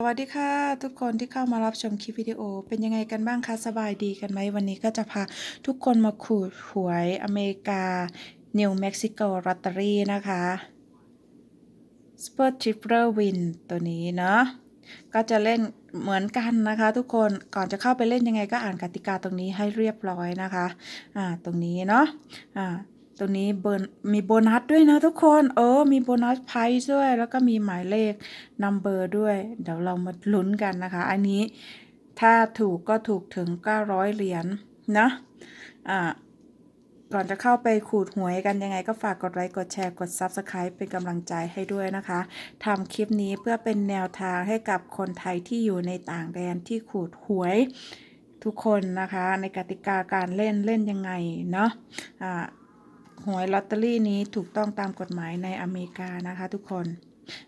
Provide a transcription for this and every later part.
สวัสดีค่ะทุกคนที่เข้ามารับชมคลิปวิดีโอ เป็นยังไงกันบ้างคะสบายดีกันไหมวันนี้ก็จะพาทุกคนมาขูดหวยอเมริกา นิวเม็กซิโกลอตเตอรี่นะคะสเปอร์ทริปเปอร์วินตัวนี้เนาะก็จะเล่นเหมือนกันนะคะทุกคนก่อนจะเข้าไปเล่นยังไงก็อ่านกติกาตรงนี้ให้เรียบร้อยนะคะอ่าตรงนี้เนาะอ่า ตรงนี้เบิร์มีโบนัสด้วยนะทุกคน เออ มีโบนัสไพรส์ด้วย แล้วก็มีหมายเลขนัมเบอร์ด้วย เดี๋ยวเรามาลุ้นกันนะคะ อันนี้ถ้าถูกก็ถูกถึง 900 เหรียญนะอ่าก่อนจะเข้าไปขูดหวยกันยังไงก็ฝากกดไลค์กดแชร์กด Subscribe เป็นกำลังใจให้ด้วยนะคะทำคลิปนี้เพื่อเป็นแนวทางให้กับคนไทยที่อยู่ในต่างแดนที่ขูดหวยทุกคนนะคะ ในกติกาการเล่นเล่นยังไงเนาะ หวยลอตเตอรี่นี้ถูกต้องตามกฎหมายในอเมริกานะคะ ทุกคน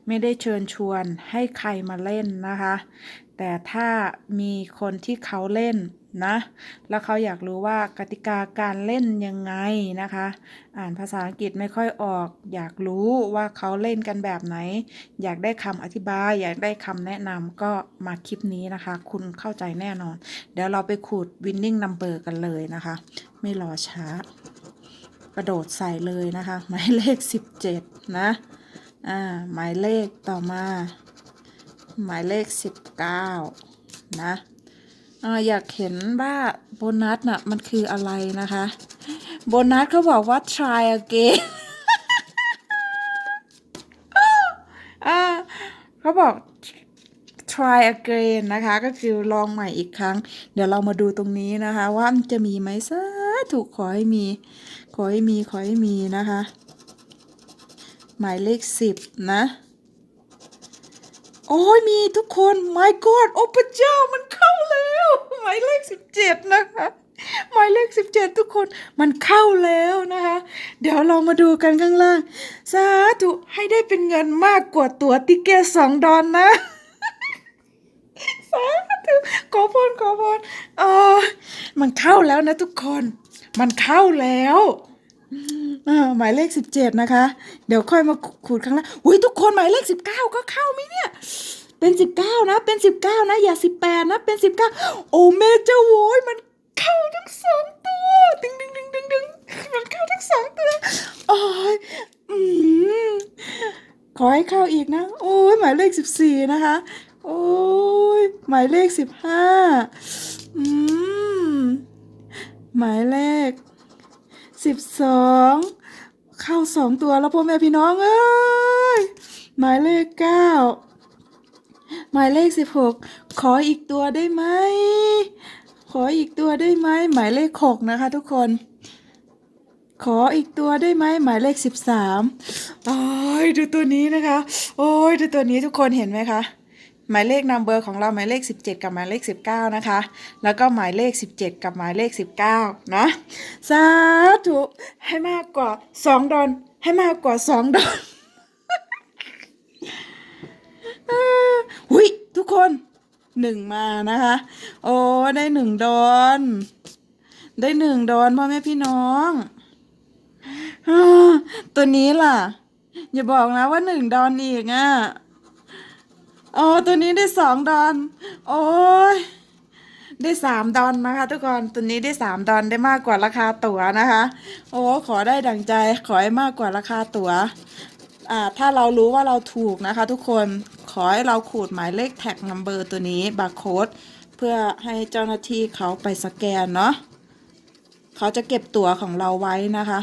ไม่ได้เชิญชวนให้ใครมาเล่นนะคะ แต่ถ้ามีคนที่เขาเล่นนะ แล้วเขาอยากรู้ว่ากติกาการเล่นยังไงนะคะ อ่านภาษาอังกฤษไม่ค่อยออก อยากรู้ว่าเขาเล่นกันแบบไหน อยากได้คำอธิบาย อยากได้คำแนะนำก็มาคลิปนี้นะคะ คุณเข้าใจแน่นอน เดี๋ยวเราไปขูด winning number กันเลยนะคะ ไม่รอช้า กระโดดใส่เลยนะคะ หมายเลข 17 นะ อ่า หมายเลขต่อมา หมายเลข 19 นะอ่าอยากเห็นว่าโบนัสน่ะ มันคืออะไรนะคะ โบนัสเขาบอกว่า try again เขาบอก try again นะคะ ก็คือลองใหม่อีกครั้ง เดี๋ยวเรามาดูตรงนี้นะคะ ว่ามันจะมีไหมซะ ถูกขอให้มี ขอให้มี ขอให้มีนะคะ หมายเลขสิบนะ โอ้ยมีทุกคน my god โอ้พระเจ้ามันเข้าแล้ว หมายเลขสิบเจ็ดนะคะหมายเลขสิบเจ็ดทุกคนมันเข้าแล้วนะคะ เดี๋ยวเรามาดูกันข้างล่าง สาธุให้ได้เป็นเงินมากกว่าตั๋วติเกตสองดอลนะ สาธุขอพรขอพรเออมันเข้าแล้วนะทุกคน มันเข้าแล้วอ่าหมายเลขสิบเจ็ดนะคะ เดี๋ยวค่อยมาขูดครั้งละอุ้ยทุกคนหมายเลขสิบเก้าก็เข้าไหมเนี่ย เป็นสิบเก้านะ เป็นสิบเก้านะ อย่าสิบแปดนะ เป็นสิบเก้าโอ้แม่เจ้าโว้ยมันเข้าทั้งสองตัวดึงดึงดึงดึงดึงมันเข้าทั้งสองตัวโอ้ยอืมขอให้เข้าอีกนะ โอ้ยหมายเลขสิบสี่นะคะ โอ้ยหมายเลขสิบห้าอืม หมายเลขสิบสองเข้าสองตัวแล้วพ่อแม่พี่น้องเอ้ยหมายเลขเก้าหมายเลขสิบหกขออีกตัวได้ไหมขออีกตัวได้ไหมหมายเลขหกนะคะ ทุกคน ขออีกตัวได้ไหมหมายเลขสิบสามโอ้ยดูตัวนี้นะคะ โอ้ยดูตัวนี้ทุกคนเห็นไหมคะ หมายเลขนัมเบอร์ของเราหมายเลข 17 กับหมายเลข 19 นะคะ แล้วก็หมายเลข 17 กับหมายเลข 19 นะสาธุให้มากกว่า 2 ดอน ให้มากกว่า 2 ดอนเอ้อหุยทุกคนหนึ่งมานะคะ โอ้ได้หนึ่งดอน ได้หนึ่งดอนพ่อแม่พี่น้องอตัวนี้ล่ะ อย่าบอกนะว่าหนึ่งดอนอีกอะ อ๋อตัวนี้ได้สองดอน โอ้ยได้สามดอนนะคะทุกคนตัวนี้ได้สามดอนได้มากกว่าราคาตั๋วนะคะ โอ้ขอได้ดังใจขอให้มากกว่าราคาตั๋วอ่าถ้าเรารู้ว่าเราถูกนะคะ ทุกคนขอให้เราขูดหมายเลขแท็กนัมเบอร์ตัวนี้บาร์โค้ดเพื่อให้เจ้าหน้าที่เขาไปสแกนเนาะเขาจะเก็บตั๋วของเราไว้นะคะ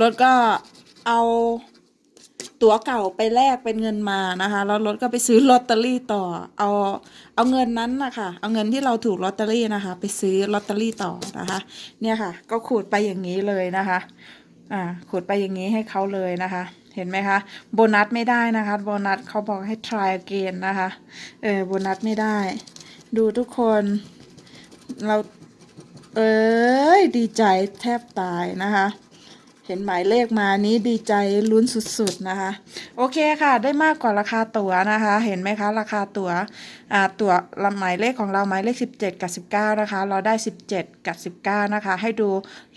รถก็ เอาตั๋วเก่าไปแลกเป็นเงินมานะคะ แล้วรถก็ไปซื้อลอตเตอรี่ต่อ เอาเอาเงินนั้นนะคะเอาเงินที่เราถูกลอตเตอรี่นะคะ ไปซื้อลอตเตอรี่ต่อนะคะ เนี่ยค่ะ ก็ขูดไปอย่างนี้เลยนะคะ อ่าขูดไปอย่างนี้ให้เขาเลยนะคะ เห็นไหมคะ โบนัสไม่ได้นะคะ โบนัสเขาบอกให้ try again นะคะ เออ โบนัสไม่ได้ ดูทุกคน เรา เอ้ย ดีใจแทบตายนะคะ เห็นหมายเลขมานี้ดีใจลุ้นสุดๆนะคะ โอเคค่ะ ได้มากกว่าราคาตั๋วนะคะ เห็นไหมคะ ราคาตัว๋วตั๋วหมายเลขของเราหมายเลข 17 กับ 19 นะคะ เราได้ 17 กับ 19 นะคะ ให้ดู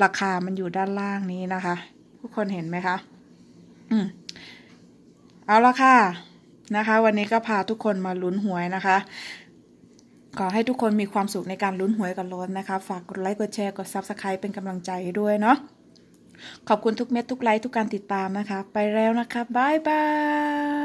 ราคามันอยู่ด้านล่างนี้นะคะ ทุกคนเห็นไหมคะ อืมเอาละค่ะนะคะ วันนี้ก็พาทุกคนมาลุ้นหวยนะคะขอให้ทุกคนมีความสุขในการลุ้นหวยกับล้นนะคะ ฝากกดไลค์ กดแชร์ กดซับสไคร b ์เป็นกำลังใจด้วยเนาะ ขอบคุณทุกเม็ดทุกไลค์ทุกการติดตามนะคะ ไปแล้วนะคะบายบาย